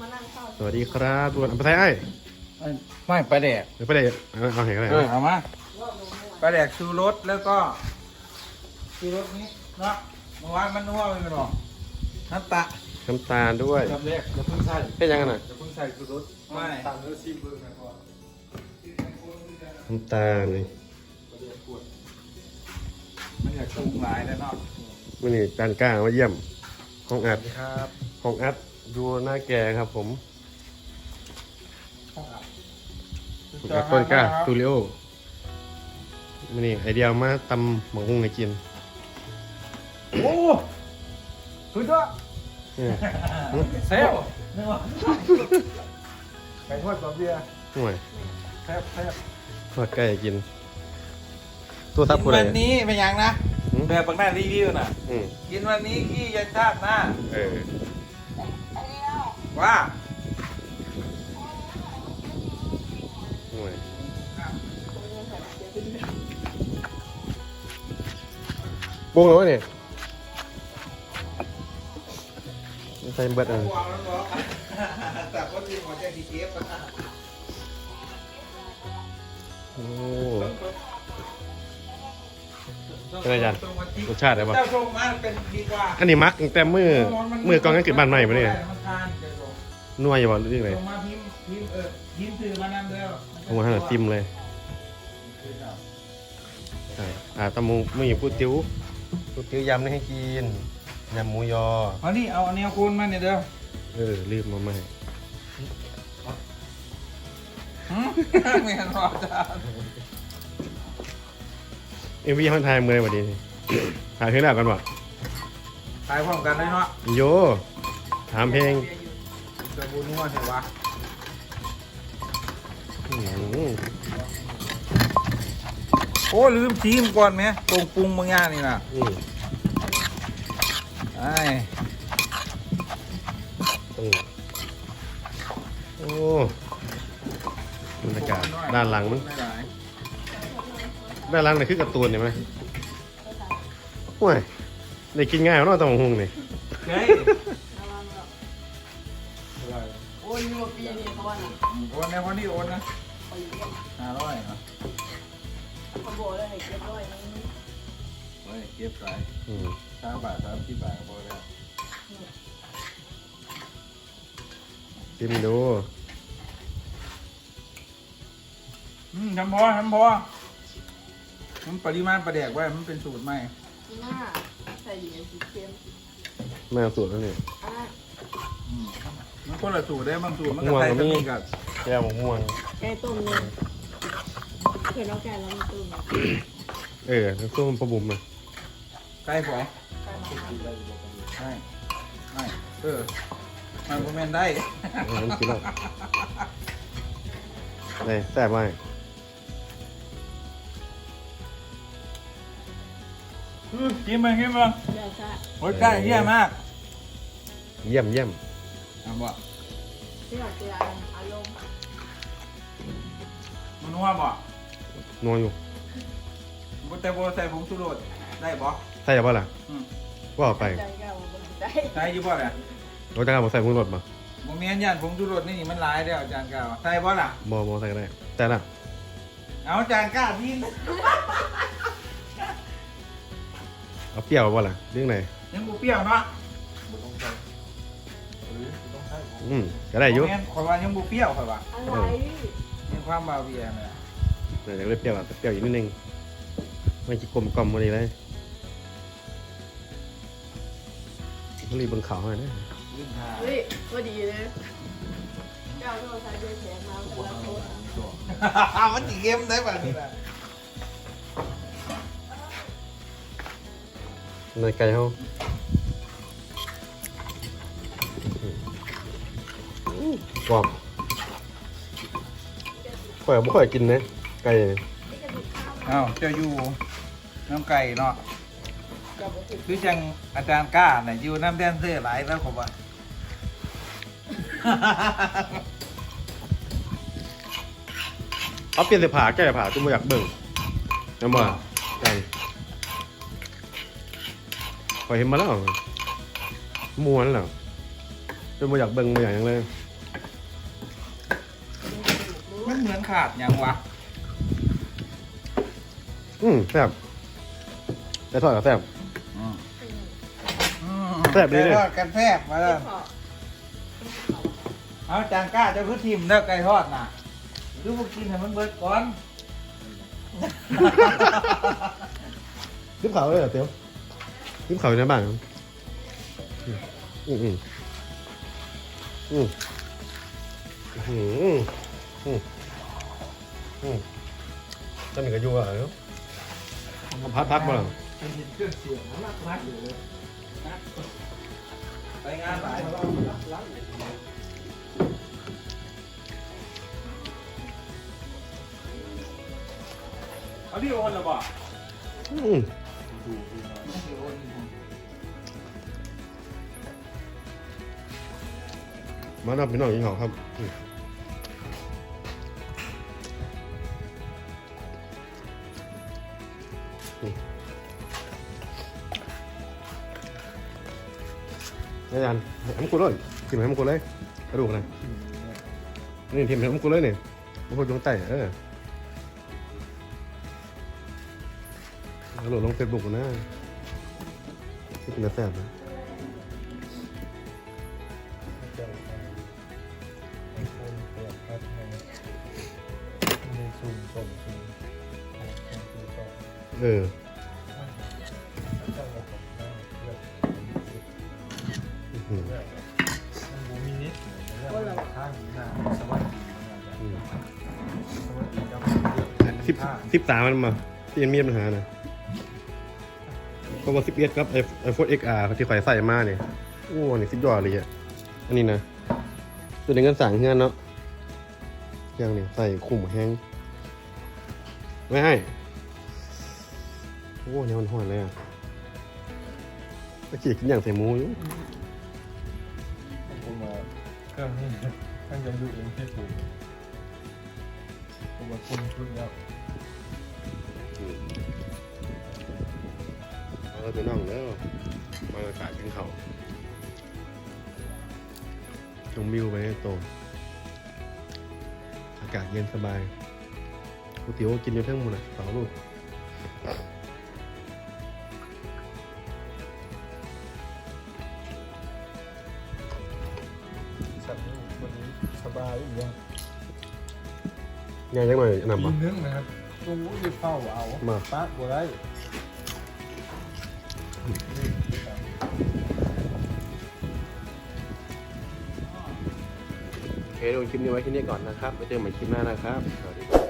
มานั่งเข้าสวัสดีครับทุกคนเอาไปใส่ไอ้ไม่ปลาแดกเดี๋ยวไปเลยเอาเอาเห็นกันเลยเออเอามาปลาแดกชูรสแล้วก็ชูรสนี้เนาะเมื่อวานมันนัวไปไม่หรอกน้ำตาน้ำตาลด้วยน้ำแรกอย่าเพิ่งใส่เป็นยังไงน่ะอย่าเพิ่งใส่ชูรสไม่ตามด้วยซีเบอร์กันก่อนน้ำตาลนี่มันอยากปรุงหลายแล้วเนาะวันนี้จานกล้ามาเยี่ยมห้องอัดครับห้องอัด ดูหน้าแกครับผมแอปเปิลกล้าสตูดิโอวันนี้ไอเดียมาตำหมังหุงให้กิน โอ้สุดยอดเนี่ยเซลนี่วะไก่ทอดกับเบียร์ห่วยแซ่บแซ่บทอดไก่ให้กิน ตัวทับกิผู้นใดวันนี้เป็นยังนะอืมแบบบางหน้ารีวิวน่ะอืมกินวันนี้ขี้ยันชาติหน้าเออ ว่าห่วยปรุงแล้ววะเนี่ยใส่เบิดอันวางแล้วเนาะแต่คนที่หัวใจดีเก็บโอ้เป็นไงอาจารย์รสชาติอะไรบ้างเจ้าชงมาเป็นดีกว่าอันนี้มักตั้งแต่มือมือกองกันเกิดบ้านใหม่มาเนี่ย มันทานเดี๋ ยวลงนัวอยู่บ่หรือยังไงลงมาพิมพ์พิมพ์เออพิมพ์ซื้อมานำเด้อเอามาให้เราจิ้มเลยใช่อ่าตำมูไม่อยู่พูดติ้วพูดติ้วยำนี่ให้กินยำหมูยอเอานี่เอาอันนี้เอาคูณมาเนี่ยเด้อเออรีบมาใหม่หืมไม่เห็นหรอกจ้าเอ็มวีเขาถ่ายมือวันนี้นี่ถ่ายเพลงแรกกันวะถ่ายพร้อมกันเลยเนาะโยถามเพลง จะบูนัวเถอะวะอื้อหือโอ้ลืมชิมก่อนไหมปรุงปรุงบางอย่างนี่นะอืมไอ้อืมโอ้บรรยากาศด้านหลังมันไม่หลายด้านหลังนี่คือการ์ตูนเห็นไหมโอ้ยได้กินง่ายเนาะตำบักหุงนี่ น่ะโอนในคนนี้โอนนะเขาอยู่เรียนห้าร้อยเนาะเขาบอกเลยให้เก็บด้วยนี่เฮ้ยเก็บไปอืมสามบาทสามสิบบาทก็พอแล้วชิมดูอืมทำพอทำพอมันปริมาณประแดกไว้มันเป็นสูตรใหม่หน้าใส่อยู่ในสีเค็มแม่สูตรแล้วนี่อะ อืมมันคนละสูตรได้บางสูตรมันก็ใส่ตะมีกับ แก้วมะม่วง แกงต้มหนึ่งเคยน้องแกงแล้วมีต้มเออน้ำส้มปลาบุ๋มอะไก่ฝอยใส่มาทำใช่ไม่เออมันก็แม่นได้เออกินแล้วนี่แซ่บมากอืมกินมากินมาเดี๋ยวจ้าโอ้ยได้เยี่ยมมากเยี่ยมเยี่ยมอะบ่ ที่เราเจออารมณ์ มันนัวบ่นัวอยู่บ่แต่บ่ใส่ผงชูรสได้บ่ใส่ยังบ่ล่ะอืมว่าเอาไปใจเก่าใจใส่อยู่บ่ล่ะเราจะเอามาใส่พุงรสมาบ่แม่นย่านผงชูรสนี่มันหลายเด้ออาจารย์กล่าวใส่บ่ล่ะบอบอใส่ก็ได้แต่ละเอาอาจารย์กล้าพี่เอาเปรี้ยวบ่ล่ะเรื่องไหนยังบ่เปรี้ยวเนาะอืมก็ได้อยู่บ่แม่นข่อยว่ายังบ่เปรี้ยวข่อยว่าอะไรยัง ความบาเบียร์น่ะแต่อยากได้เปรี้ยวอะแต่เปรี้ยวอีกนิดนึงไม่จะกลมกล่อมมาดีเลยต้องรีบเบังเขาให้นะลืมทาเฮ้ยก็ดีเลยเจ้าต้องใช้เยอะแยะมาแต่ละคนมันสิเกมได้บ่นี่ล่ะในไก่เขากรอบ ข่อยบ่ค่อยกินนะไก่เอ้าเจ้าอยู่น้ำไก่เนาะคือจังอาจารย์กล้าน่ะอยู่น้ำแดนเซอร์หลายแล้วผมว่าเอาเปลี่ยนเสื้อผ้าแก้ผ้าจุ่มบ่อยากเบิ่งน้ำบ่ไก่ข่อยเห็นมาแล้วม้วนแล้วจุ่มบ่อยากเบิ่งบ่อยากหยังเลยอ มันเหมือนขาดอย่างวะอืมแซ่บแต่ทอดกับแซ่บ แซ่บดีเลย ไก่ทอดกันแซ่บมาแล้วพอเอาจางก้าเจะคือทิมเด้อไก่ทอดน่ะดูพวกกินให้มันเบิดก่อนทิมเขาเลยเหรอเตียวทิมเขาอยู่ในบ้านครับอืมอืมอืมอืมอืมอืม อืมจะมีกระยูอะเนาะเอาพัดพักมาเหรอเป็นเครื่องเสียงมันรักรักอยู่เลยนะไปงานหลายเรารักรักอยู่เอาพี่โอนหรอบ่อืมมาดับพี่น้องยิงเขาครับ อืมอืมอาจารย์ให้มันกูเลยกินให้มันกูเลยกระดูกนะนี่ทีมให้มันกูเลยนี่มันกูดวงไตเออโหลดลงเฟซบุ๊กนะที่กินแซ่บนะ เอออื้อหือคนเราอืมสิบสิบสามมันมาที่ยังมีปัญหานะเพราะว่าสิบเอ็ดครับไอไอโฟนเอ็กอาร์ที่ข่อยใส่มาเนี่ยโอ้นี่สิบยอดเลยอะอันนี้นะตัวนี้เงินสั่งเงินเนาะยังเนี่ยใส่คุ้มแห้งไม่ให้ โอ้เนี่ยมันห่อนเลยอะตะกี้กินอย่างใส่หมูอยู่ผมมาเครื่องนี้ตั้งใจดูเองที่ถูกผมมาคุมชุดแล้วเอาไปนั่งแล้วมาอากาศกินเขาวชมวิวไปให้โต อากาศเย็นสบายก๋วยเตี๋ยวกินอยู่ทั้งหมดอะสองลูก ว์นี้วันนี้สบายอีกอย่างง่ายจังหน่อยนำปีปะ นึงนะครับตรงนี้เฝ้าเอามาปะบัวได้โอเคดูคลิปนี้ไว้ที่นี่ก่อนนะครับไว้เจอกันใหม่คลิปหน้านะครับสวัสดีครับ